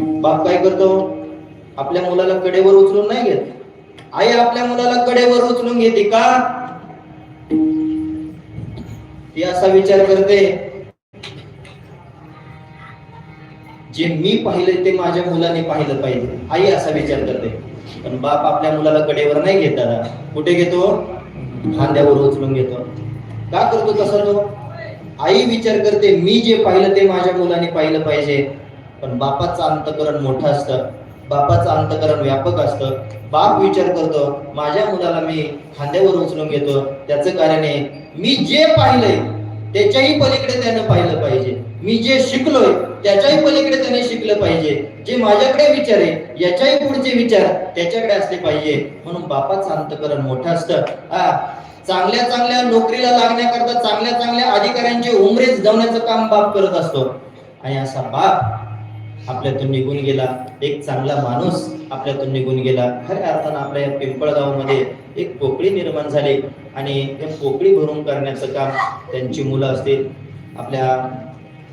बाप काय करतो? आपल्या मुलाला कडेवर उचलून नाही घेत. आई आपल्या मुलाला कडेवर उचलून घेते का? ती असा विचार करते जे मी पाहिलं ते माझ्या मुलाने पाहिलं पाहिजे. आई असा विचार करते पण बाप आपल्या मुलाला कडेवर नाही घेत दादा. कुठे घेतो? खांद्यावर उचलून घेतो. का करतो तसा तो आई विचार करते मी जे पाहिलं ते माझ्या मुलाने पाहिलं पाहिजे. पण बापाचं अंतकरण मोठं असतं बापाचं अंतकरण व्यापक असतं. बाप विचार करतो माझ्या मुलाला मी खांद्यावर उचलून घेतो. त्याचं कारण आहे मी जे पाहिलंय त्याच्याही पलीकडे त्यानं पाहिलं पाहिजे. मी जे शिकलोय त्याच्याही पलीकडे त्याने शिकलं पाहिजे. जे माझ्याकडे विचार आहे याच्याही पुढचे विचार त्याच्याकडे असले पाहिजे. म्हणून बापाचं अंतकरण मोठं असतं. हा चांगल्या चांगल्या नोकरीला लागण्याकरता चांगल्या चांगल्या अधिकाऱ्यांचे उमरेच जमण्याचं काम बाप करत असतो. आणि असा बाप आपल्यातून निघून गेला. एक चांगला माणूस आपल्यातून निघून गेला. खऱ्या अर्थानं आपल्या या पिंपळगावमध्ये एक पोकळी निर्माण झाली आणि या पोकळी भरून करण्याचं काम त्यांची मुलं असतील आपल्या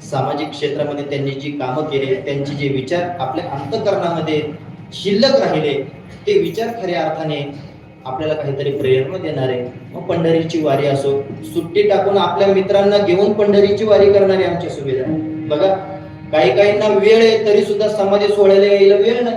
सामाजिक क्षेत्रामध्ये त्यांनी जी कामं केली त्यांचे जे विचार आपल्या अंतकरणामध्ये शिल्लक राहिले ते विचार खऱ्या अर्थाने आपल्याला काहीतरी प्रेरणा देणारे. मग पंढरीची वारी असो सुट्टी टाकून आपल्या मित्रांना घेऊन पंढरीची वारी करणारी आमची सुविधा. बघा काही काहींना वेळ आहे तरी सुद्धा समाधी सोडायला यायला वेळ नाही.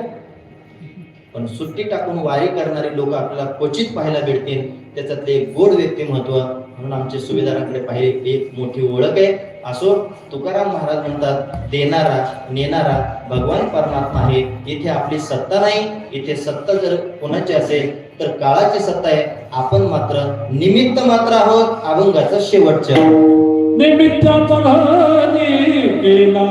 पण सुट्टी टाकून वारी करणारे लोक आपल्याला क्वचित पाहायला भेटतील. त्याच्यातले एक गोड व्यक्तिमत्व म्हणून आमचे सुभेदारांकडे पाहिले. एक मोठी ओळख आहे. असो तुकाराम महाराज म्हणतात देणारा नेणारा भगवान परमात्मा आहे. इथे आपली सत्ता नाही. इथे सत्ता जर कोणाची असेल तर काळाची सत्ता आहे. आपण मात्र निमित्त मात्र आहोत. अभंगाचं शेवटचं. निमित्त घरी गेला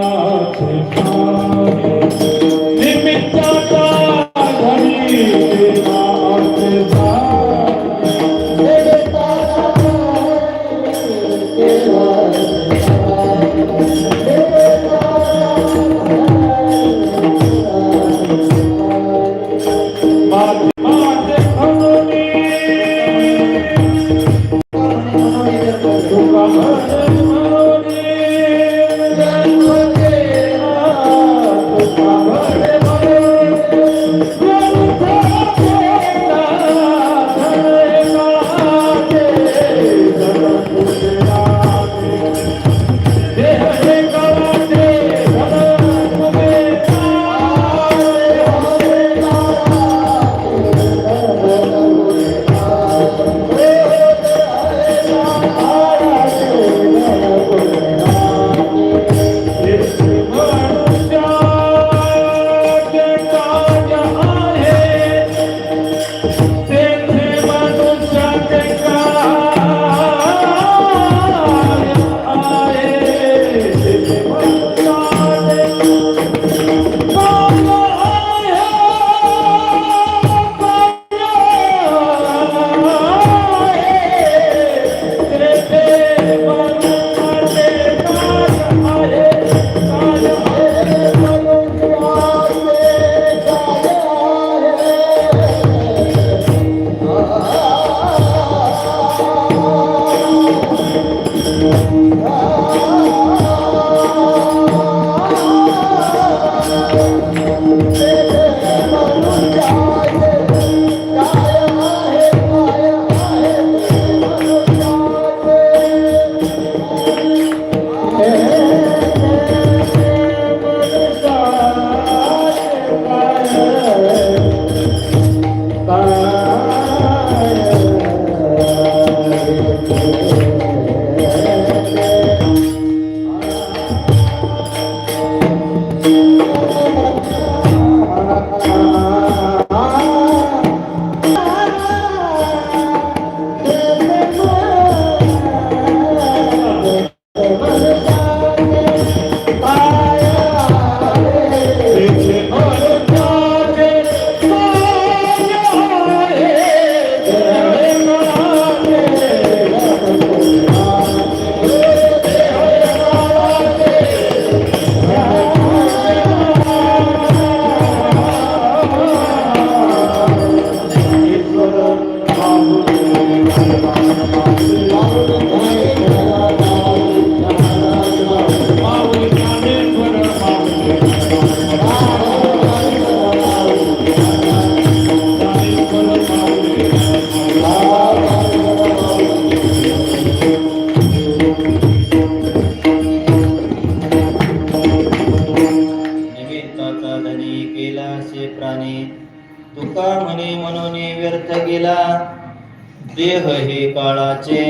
काळाचे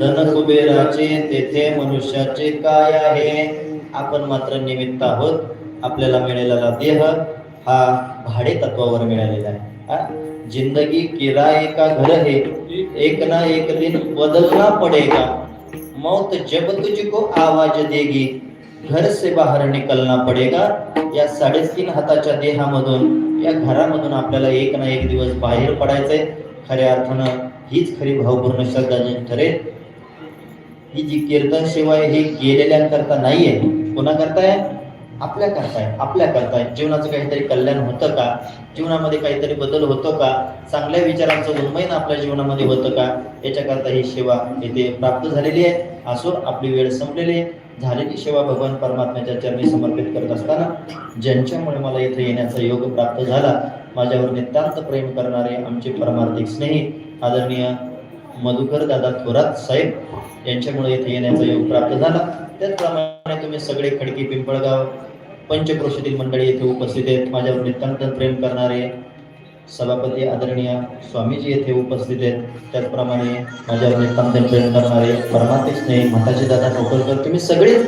धन कुबेराचे तेथे मनुष्याचे काय आहे? आपण मात्र निमित्त आहोत. आपल्याला मिळालेला देह हा भाडे तत्वावर मिळालेला आहे. जिंदगी किराए का घर है एक ना एक दिन बदलना पडेगा. मौत जब तुझको आवाज देगी घर से बाहेर निकलना पडेगा. या साडेतीन हाताच्या देहामधून या घरामधून आपल्याला एक ना एक दिवस बाहेर पडायचंय. खऱ्या अर्थानं हीच खरी भावपूर्ण श्रद्धांजली ठरेल ही जी कीर्तन सेवा आहे ही गेलेल्यांकरता आहे. कोणा करताय आपल्या करताय आपल्या करताय जीवनाचं काहीतरी कल्याण होतं का? जीवनामध्ये काहीतरी बदल होतो का? चांगल्या विचारांचं उन्मयन आपल्या जीवनामध्ये होतं का? याच्याकरता ही सेवा इथे प्राप्त झालेली आहे. असून आपली वेळ संपलेली आहे. झालेली सेवा भगवान परमात्म्याच्या चरणी समर्पित करत असताना ज्यांच्यामुळे मला इथे येण्याचा योग प्राप्त झाला माझ्यावर नितांत प्रेम करणारे आमचे परमार्थिक स्नेही आदरणीय मधुकर दादा थोरात साहेब यांच्यामुळे इथे येण्याचा योग प्राप्त झाला. त्याचप्रमाणे तुम्ही सगळे खडकी पिंपळगाव पंचक्रोशीतील मंडळी येथे उपस्थित आहेत. माझ्यावर नितांत प्रेम करणारे सभापती आदरणीय स्वामीजी येथे उपस्थित आहेत. त्याचप्रमाणे माझ्यावर नितांत प्रेम करणारे परमात्मे स्नेही माताजी दादा ठोकरकर तुम्ही सगळेच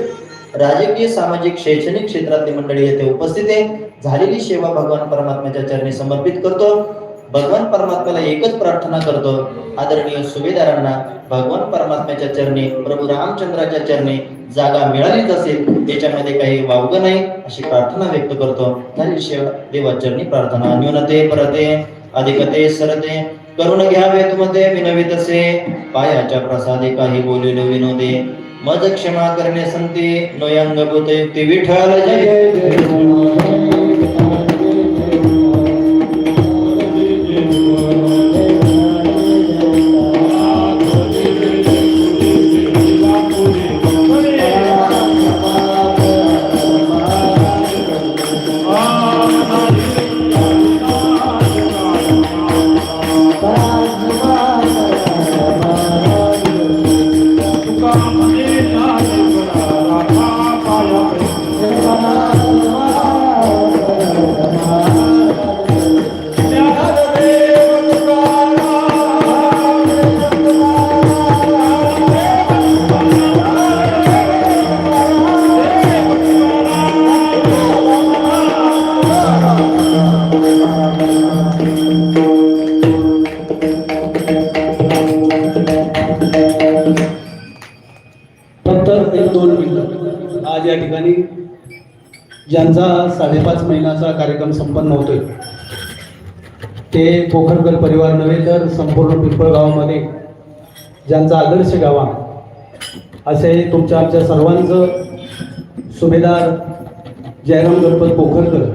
राजकीय सामाजिक शैक्षणिक क्षेत्रातली मंडळी येथे उपस्थित आहे झालेली सेवा भगवान परमात्म्याच्या चरणी समर्पित करतो. भगवान परमात्म्याला एकच प्रार्थना करतो आदरणीय सुभेदारांना भगवान परमात्म्याच्या चरणी प्रभू रामचंद्राच्या चरणी जागा मिळालीच असेल त्याच्यामध्ये काही वावग नाही अशी प्रार्थना व्यक्त करतो. झाली सेवा देवाचरणी प्रार्थना न्यूनते परते अधिकते सरते करुण घ्यावे तुमते विनवितसे पायाच्या प्रसादे काही बोलिलो विनोदे मज क्षमा करणे संते नोयंगभूत युक्ती विठ्ठल जय. साडेपाच महिन्याचा कार्यक्रम संपन्न होतोय. ते पोखरकर परिवार नव्हे तर संपूर्ण पिंपळगावामध्ये ज्यांचा आदर्श गावा असे तुमच्या आमच्या सर्वांचं सुभेदार जयराम गणपत पोखरकर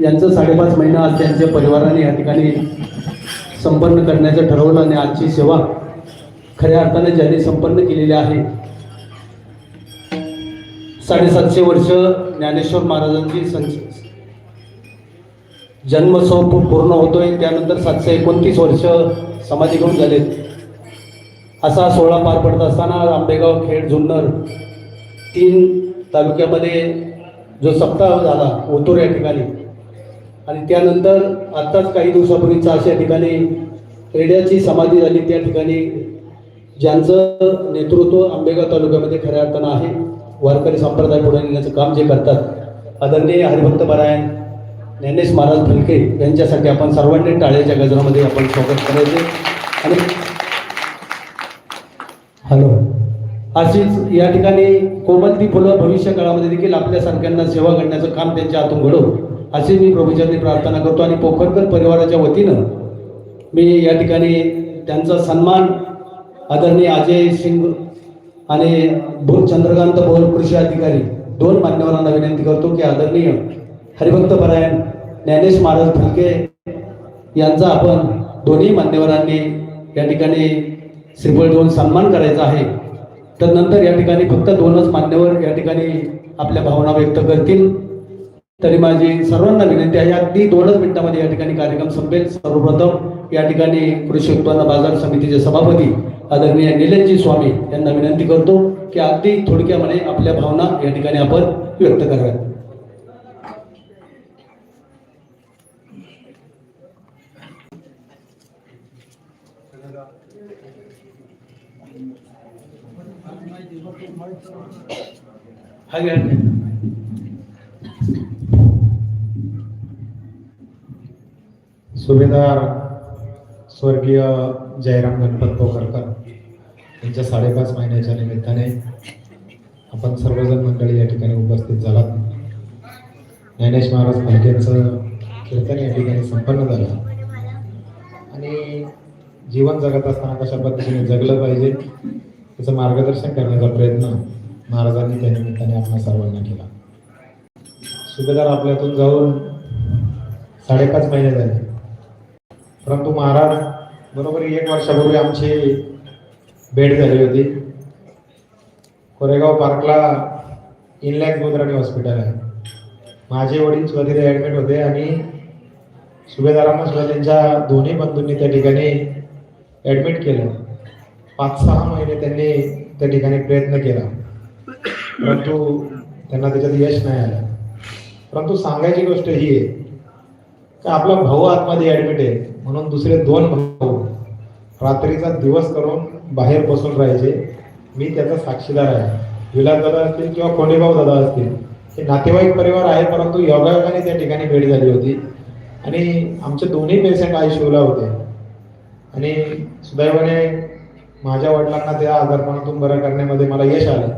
यांचं साडेपाच महिना आज त्यांच्या परिवाराने या ठिकाणी संपन्न करण्याचं ठरवलं आणि आजची सेवा खऱ्या अर्थाने ज्यांनी संपन्न केलेली आहे साडेसातशे वर्ष ज्ञानेश्वर महाराजांची संच जन्मोत्सव पूर्ण होतोय. त्यानंतर सातशे एकोणतीस वर्ष समाधीकरण झालेत. असा सोहळा पार पडत असताना आंबेगाव खेड जुन्नर तीन तालुक्यामध्ये जो सप्ताह झाला ओतूर या ठिकाणी. आणि त्यानंतर आत्ताच काही दिवसापूर्वी चारशे या ठिकाणी रेड्याची समाधी झाली. त्या ठिकाणी ज्यांचं नेतृत्व आंबेगाव तालुक्यामध्ये खऱ्या अर्थानं आहे. वारकरी संप्रदाय पुढे नेण्याचं काम जे करतात आदरणीय हरिभक्त परायण ज्ञानेश महाराज फुलके यांच्यासाठी आपण सर्वांनी टाळ्याच्या गजरामध्ये आपण स्वागत करायचे. आणि हॅलो. अशीच या ठिकाणी कोमलती फुलं भविष्य काळामध्ये देखील आपल्यासारख्यांना सेवा करण्याचं काम त्यांच्या हातून घडो अशी मी प्रभूचरणी प्रार्थना करतो. आणि पोखरकर परिवाराच्या वतीनं मी या ठिकाणी त्यांचा सन्मान आदरणीय अजय सिंग आणि भूर चंद्रकांत भोर कृषी अधिकारी दोन मान्यवरांना विनंती करतो की आदरणीय हरिभक्त परायण ज्ञानेश महाराज फुलके यांचा आपण दोन्ही मान्यवरांनी या ठिकाणी श्रीफळ देऊन सन्मान करायचा आहे. तर नंतर या ठिकाणी फक्त दोनच मान्यवर या ठिकाणी आपल्या भावना व्यक्त करतील. तरी माझी सर्वांना विनंती आहे अगदी दोनच मिनिटांमध्ये या ठिकाणी कार्यक्रम संपेल. सर्वप्रथम या ठिकाणी कृषी उत्पन्न बाजार समितीचे सभापती आदरणीय निलंजी स्वामी यांना विनंती करतो की अगदी थोडक्या म्हणे आपल्या भावना या ठिकाणी आपण व्यक्त कराव्यात. सुभेदार स्वर्गीय जयराम गणपत पोखरकर त्यांच्या साडेपाच महिन्याच्या निमित्ताने आपण सर्वजण मंडळी या ठिकाणी उपस्थित झालात. ज्ञानेश महाराज फलक्यांचं कीर्तन या ठिकाणी संपन्न झालं. आणि जीवन जगत असताना कशा पद्धतीने जगलं पाहिजे त्याचं मार्गदर्शन करण्याचा प्रयत्न महाराजांनी त्या निमित्ताने आपल्या सर्वांना केला. सुभेदार आपल्यातून जाऊन साडेपाच महिने झाले. परंतु महाराज बरोबर एक वर्षापूर्वी आमची भेट झाली होती. कोरेगाव पार्कला इनलॅक गोदराणी हॉस्पिटल आहे. माझे वडील सुद्धा तिथे ॲडमिट होते आणि सुभेदारांना सुद्धा त्यांच्या दोन्ही बंधूंनी त्या ठिकाणी ॲडमिट केलं. पाच सहा महिने त्यांनी त्या ठिकाणी प्रयत्न केला. परंतु त्यांना त्याच्यात यश नाही आलं. परंतु सांगायची गोष्ट ही आहे का आपला भाऊ आतमध्ये ॲडमिट आहे म्हणून दुसरे दोन भाऊ रात्रीचा दिवस करून बाहेर बसून राहायचे. मी त्याचा साक्षीदार आहे. विलास दादा असतील किंवा कोंडेभाऊ दादा असतील हे नातेवाईक परिवार आहे परंतु योगायोगाने त्या ठिकाणी भेट झाली होती. आणि आमचे दोन्ही पेशंट आयशिवला होते. आणि सुदैवाने माझ्या वडिलांना त्या आजारपणातून बरं करण्यामध्ये मला यश आलं.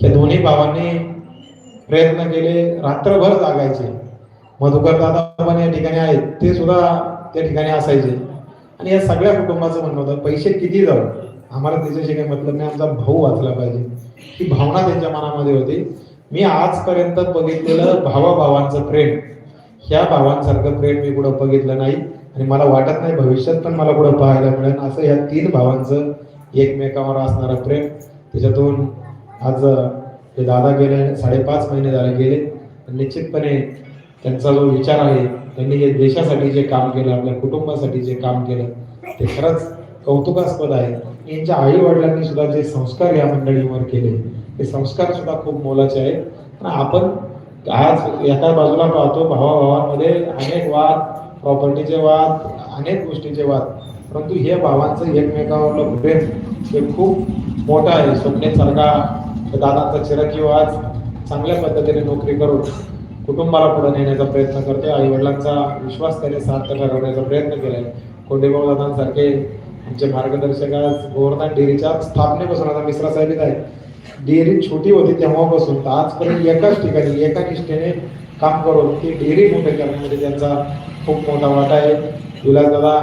या दोन्ही भावांनी प्रयत्न केले रात्रभर जागायचे. मधुकर दादा पण या ठिकाणी आहेत ते सुद्धा त्या ठिकाणी असायचे. आणि या सगळ्या कुटुंबाचं म्हणणं होतं पैसे किती जाऊ? आम्हाला त्याच्याशी काही मतलब नाही आमचा भाऊ वाचला पाहिजे. ही भावना त्यांच्या मनामध्ये होती. मी आजपर्यंत बघितलेलं भावाभावांचं प्रेम. ह्या भावांसारखं प्रेम मी कुठं बघितलं नाही आणि मला वाटत नाही भविष्यात पण मला कुठं पाहायला मिळेल. असं या तीन भावांचं एकमेकावर असणारं प्रेम. त्याच्यातून आज हे दादा गेले साडेपाच महिने झाले गेले. निश्चितपणे त्यांचा जो विचार आहे त्यांनी हे देशासाठी जे काम केलं आपल्या कुटुंबासाठी जे काम केलं ते खरंच कौतुकास्पद आहे. यांच्या आई वडिलांनी सुद्धा जे संस्कार या मंडळीवर केले ते संस्कार सुद्धा खूप मोलाचे आहेत. पण आपण आज एका बाजूला पाहतो भावाभावांमध्ये अनेक वाद प्रॉपर्टीचे वाद अनेक गोष्टीचे वाद. परंतु हे भावांचं एकमेकावरलं प्रेम हे खूप मोठं आहे. स्वप्नेसारखा दादांचा चिरकी आज चांगल्या पद्धतीने नोकरी करून कुटुंबाला पुढे नेण्याचा प्रयत्न करते. आई वडिलांचा विश्वास त्याने सार्थ ठरवण्याचा प्रयत्न केलाय. कोंडेभाऊ दादांसारखे आमचे मार्गदर्शक आज गोवर्धन डेअरीच्या स्थापनेपासून आता मिश्रा साहेब आहे डेअरी छोटी होती तेव्हापासून. तर आजपर्यंत एकाच ठिकाणी एका निष्ठेने काम करून ती डेअरी मोठे करण्यामध्ये त्यांचा खूप मोठा वाटा आहे. विलास दादा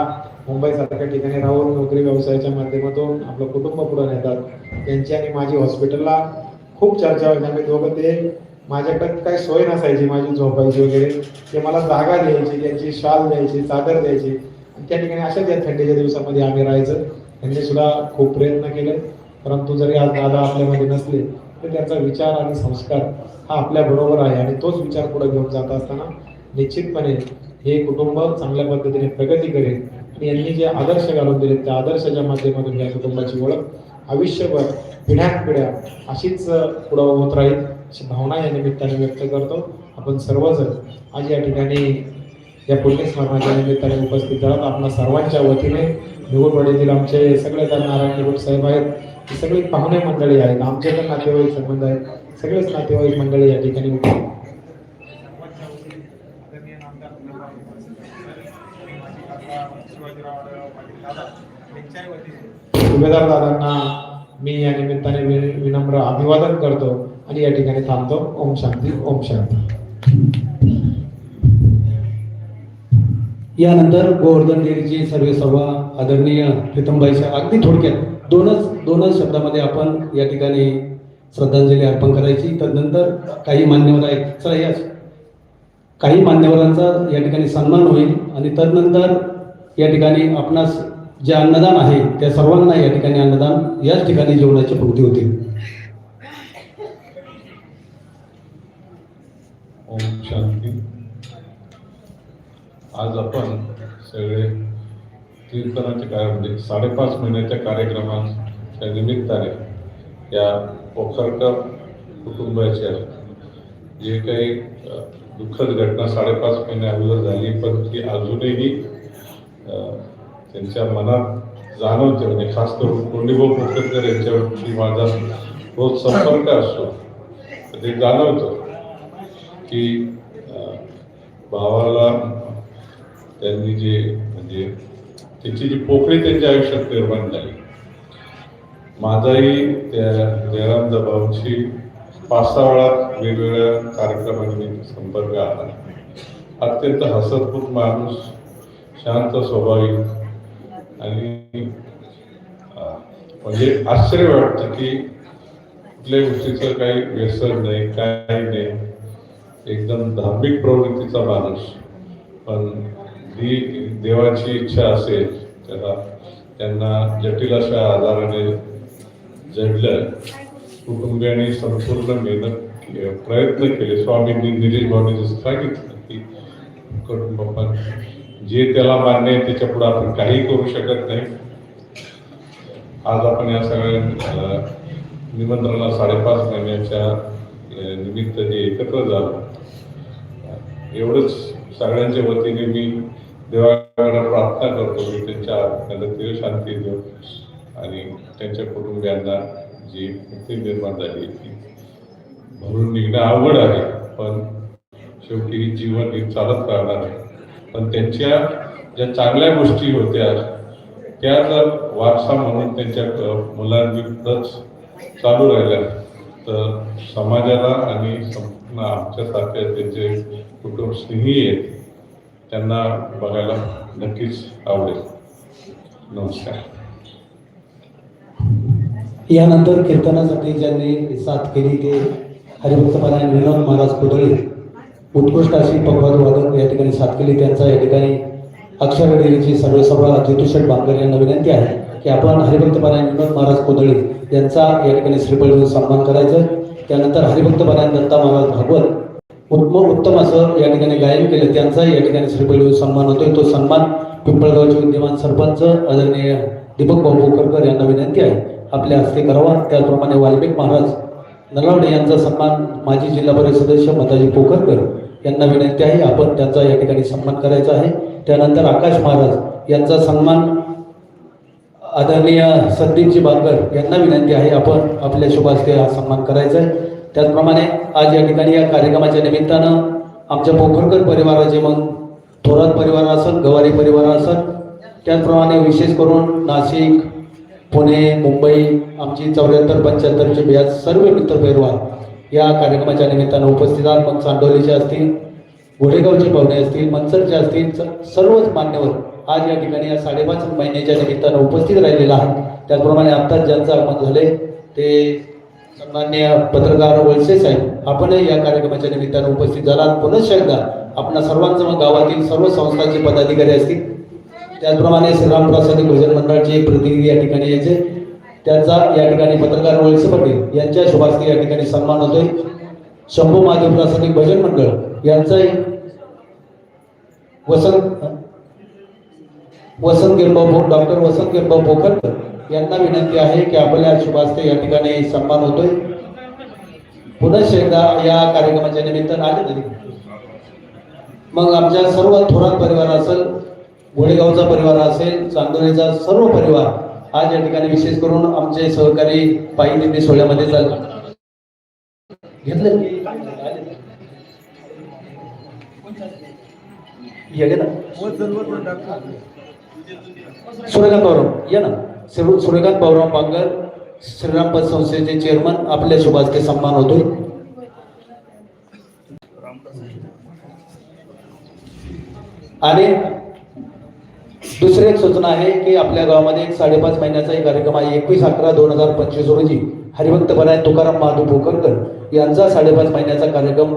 मुंबईसारख्या ठिकाणी राहून नोकरी व्यवसायाच्या माध्यमातून आपलं कुटुंब पुढे नेतात. त्यांची आणि माझी हॉस्पिटलला खूप चर्चा होईल. आम्ही दोघं ते माझ्याकडे काही सोय नसायची माझी झोपायची वगैरे. ते मला जागा द्यायची त्यांची शाल द्यायची चादर द्यायची. आणि त्या ठिकाणी अशाच या थंडीच्या दिवसामध्ये आम्ही राहायचं. त्यांनी सुद्धा खूप प्रयत्न केले. परंतु जरी आज दादा आपल्यामध्ये नसले तरी त्यांचा विचार आणि संस्कार हा आपल्या बरोबर आहे. आणि तोच विचार पुढे घेऊन जात असताना निश्चितपणे हे कुटुंब चांगल्या पद्धतीने प्रगती करेल. आणि यांनी जे आदर्श घालून दिले त्या आदर्शाच्या माध्यमातून या कुटुंबाची ओळख आयुष्यभर पिढ्यानपिढ्या अशीच पुढं होत राहील अशी भावना या निमित्ताने व्यक्त करतो. आपण सर्वजण आज या ठिकाणी या पुण्यस्मरणाच्या निमित्ताने उपस्थित झालात आपल्या सर्वांच्या वतीने निवडवाडीतील आमचे सगळे त्या नारायण निवड साहेब आहेत. ही सगळी पाहुणे मंडळी आहेत. आमचे पण नातेवाईक संबंध आहेत. सगळेच नातेवाईक मंडळी या ठिकाणी सुभेदार दादांना मी या निमित्ताने विनम्र अभिवादन करतो आणि या ठिकाणी थांबतो. ओम शांती ओम शांती. यानंतर गोवर्धन डेअरीची सर्व सभा आदरणीय प्रीतमबाईच्या अगदी थोडक्यात दोनच दोनच शब्दामध्ये आपण या ठिकाणी श्रद्धांजली अर्पण करायची. तदनंतर काही मान्यवर आहेत. चला या. काही मान्यवरांचा या ठिकाणी सन्मान होईल आणि तदनंतर या ठिकाणी आपणास जे अन्नदान आहे त्या सर्वांना या ठिकाणी अन्नदान याच ठिकाणी जेवणाची पूर्ती होते. ओम शांती. आज आपण सगळे कीर्तनाचे काय म्हणजे साडेपाच महिन्याच्या कार्यक्रमाच्या निमित्ताने या पोखरकर कुटुंबाच्या जे काही दुःखद घटना साडेपाच महिने अगोदर झाली पण ती अजूनही त्यांच्या मनात जाणवते म्हणजे खास करून कोंडीभाऊ पोखरकर यांच्यावरती माझा रोज संपर्क असतो. ते जाणवतं की भावाला त्यांनी जे म्हणजे त्याची जी पोकळी त्यांच्या आयुष्यात निर्माण झाली. माझाही त्या जयराम भाऊंशी पाच सहा वेळा वेगवेगळ्या कार्यक्रमांनी संपर्क आला. अत्यंत हसतपूत माणूस शांत स्वाभाविक आणि म्हणजे आश्चर्य वाटतं की कुठल्याही गोष्टीचं काही व्यसन नाही काही नाही. एकदम धार्मिक प्रवृत्तीचा माणूस. पण जी देवाची इच्छा असेल त्याला त्यांना जटिल अशा आजाराने जडलं कुटुंबियांनी संपूर्ण मेहनत प्रयत्न केले. स्वामींनी निलेश भाऊनी जसं सांगितलं की कुटुंब पण जे त्याला मान्य आहे त्याच्या पुढे आपण काही करू शकत नाही. आज आपण या सगळ्या निमंत्रणाला साडेपाच महिन्याच्या निमित्त जे एकत्र झालो एवढंच सगळ्यांच्या वतीने मी देवाकडे प्रार्थना करतो मी त्यांच्या आत्म्याला देव शांती देव आणि त्यांच्या कुटुंबियांना जी मुक्ती निर्माण झाली ती भरून निघणं अवघड आहे. पण शेवटी जीवन हे चालत राहणार आहे. पण त्यांच्या ज्या चांगल्या गोष्टी होत्या त्या जर वारसा म्हणून त्यांच्या अ, मुलांविरुद्धच चालू राहिल्या तर समाजाला आणि संपूर्ण आमच्यासारख्या त्यांचे कुटुंब स्नेही आहेत त्यांना बघायला नक्कीच आवडेल. नमस्कार. यानंतर कीर्तनासाठी ज्यांनी साथ केली ते हरिभक्तपरायण विनोद महाराज कुदळे उत्कृष्ट अशी पकवाद वादन या ठिकाणी साथ केली. त्यांचा या ठिकाणी अक्षरवेळीची सर्व सभा ज्योतिषेठ बांगर यांना विनंती आहे की आपण हरिभक्तपरायण विनोद महाराज कोदळे यांचा या ठिकाणी श्रीफळ सन्मान करायचं. त्यानंतर हरिभक्तपरायण दत्ता महाराज भागवत उत्तम उत्तम असं या ठिकाणी गायन केलं. त्यांचाही या ठिकाणी श्रीफळ सन्मान होतोय. तो सन्मान पिंपळगावचे विद्यमान सरपंच आदरणीय दीपक भाऊ भोकरकर यांना विनंती आहे. आपल्या हस्ते करावा. त्याचप्रमाणे वाल्मिक महाराज नलावडे यांचा सन्मान माजी जिल्हा परिषद सदस्य मताजी पोखरकर यांना विनंती आहे आपण त्यांचा या ठिकाणी सन्मान करायचा आहे. त्यानंतर आकाश महाराज यांचा सन्मान आदरणीय संदीपजी बांगर यांना विनंती आहे आपण आपल्या शुभास्ते हा सन्मान करायचा आहे. त्याचप्रमाणे आज या ठिकाणी या कार्यक्रमाच्या निमित्तानं आमच्या पोखरकर परिवाराचे मग थोरात परिवार असन गवारी परिवार असन त्याचप्रमाणे विशेष करून नाशिक पुणे मुंबई आमची चौऱ्याहत्तर पंच्याहत्तरची ब्याज सर्व मित्र परिवार या कार्यक्रमाच्या निमित्तानं उपस्थित आहात. मग चांडोलीचे असतील घोडेगावचे पाहुणे असतील मनसरचे असतील स- सर्वच मान्यवर आज या ठिकाणी या साडेपाच महिन्याच्या निमित्तानं उपस्थित राहिलेला आहात. त्याचप्रमाणे आत्ताच ज्यांचं आगमन झाले. ते सन्मान्य पत्रकार वळसे साहेब आपणही या कार्यक्रमाच्या निमित्तानं उपस्थित झालात. पुनश्च एकदा आपणा सर्वांचं गावातील सर्व संस्थांचे पदाधिकारी असतील. त्याचप्रमाणे श्रीराम प्रासादिक भोजन मंडळाचे प्रतिनिधी या ठिकाणी यायचे. त्यांचा या ठिकाणी पत्रकार वळसे पाटील यांच्या शुभास्ते या ठिकाणी सन्मान होतोय. शंभू महादेव प्रासादिक भजन मंडळ यांचंही वसंत वसंत गिरबाव डॉक्टर वसंत गिरबाव पोखरकर यांना विनंती आहे की आपल्या शुभास्ते या ठिकाणी सन्मान होतोय. पुनश्च एकदा या कार्यक्रमाच्या निमित्तानं आले तरी. मग आमच्या सर्व थोरात परिवार असेल गोडेगावचा परिवार असेल चांदोलीचा सर्व परिवार आज या ठिकाणी विशेष करून आमचे सहकारी पायी दिंडी सोहळ्यामध्ये चाल. घेतलं? सूर्यकांत बाबराव या ना. सूर्यकांत बाबराव पांगर श्रीराम पद संस्थेचे चेअरमन आपल्या शुभास्ते सन्मान होतोय. आणि दुसरी एक सूचना आहे की आपल्या गावामध्ये एक साडेपाच महिन्याचा एक कार्यक्रम आहे. एकवीस अकरा दोन हजार पंचवीस रोजी हरिभक्त बनाय तुकाराम महादू पोखरकर यांचा साडेपाच महिन्याचा कार्यक्रम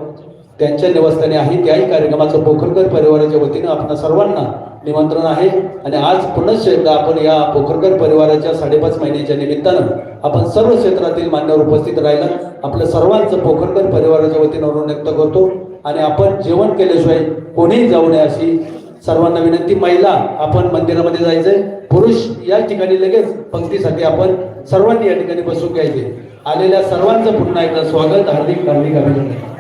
त्यांच्या निवासस्थानी आहे. त्याही कार्यक्रमाचं पोखरकर परिवाराच्या वतीनं आपण सर्वांना निमंत्रण आहे. आणि आज पुनश्च एकदा आपण या पोखरकर परिवाराच्या साडेपाच महिन्याच्या निमित्तानं आपण सर्व क्षेत्रातील मान्यवर उपस्थित राहिलं. आपलं सर्वांचं पोखरकर परिवाराच्या वतीनं व्यक्त करतो. आणि आपण जेवण केल्याशिवाय कोणीही जाऊ नये अशी सर्वांना विनंती महिला आपण मंदिरामध्ये जायचंय. पुरुष या ठिकाणी लगेच पंक्तीसाठी आपण सर्वांनी या ठिकाणी बसून घ्यायचे. आलेल्या सर्वांचं पुन्हा एकदा स्वागत हार्दिक हार्दिक अभिनंदन.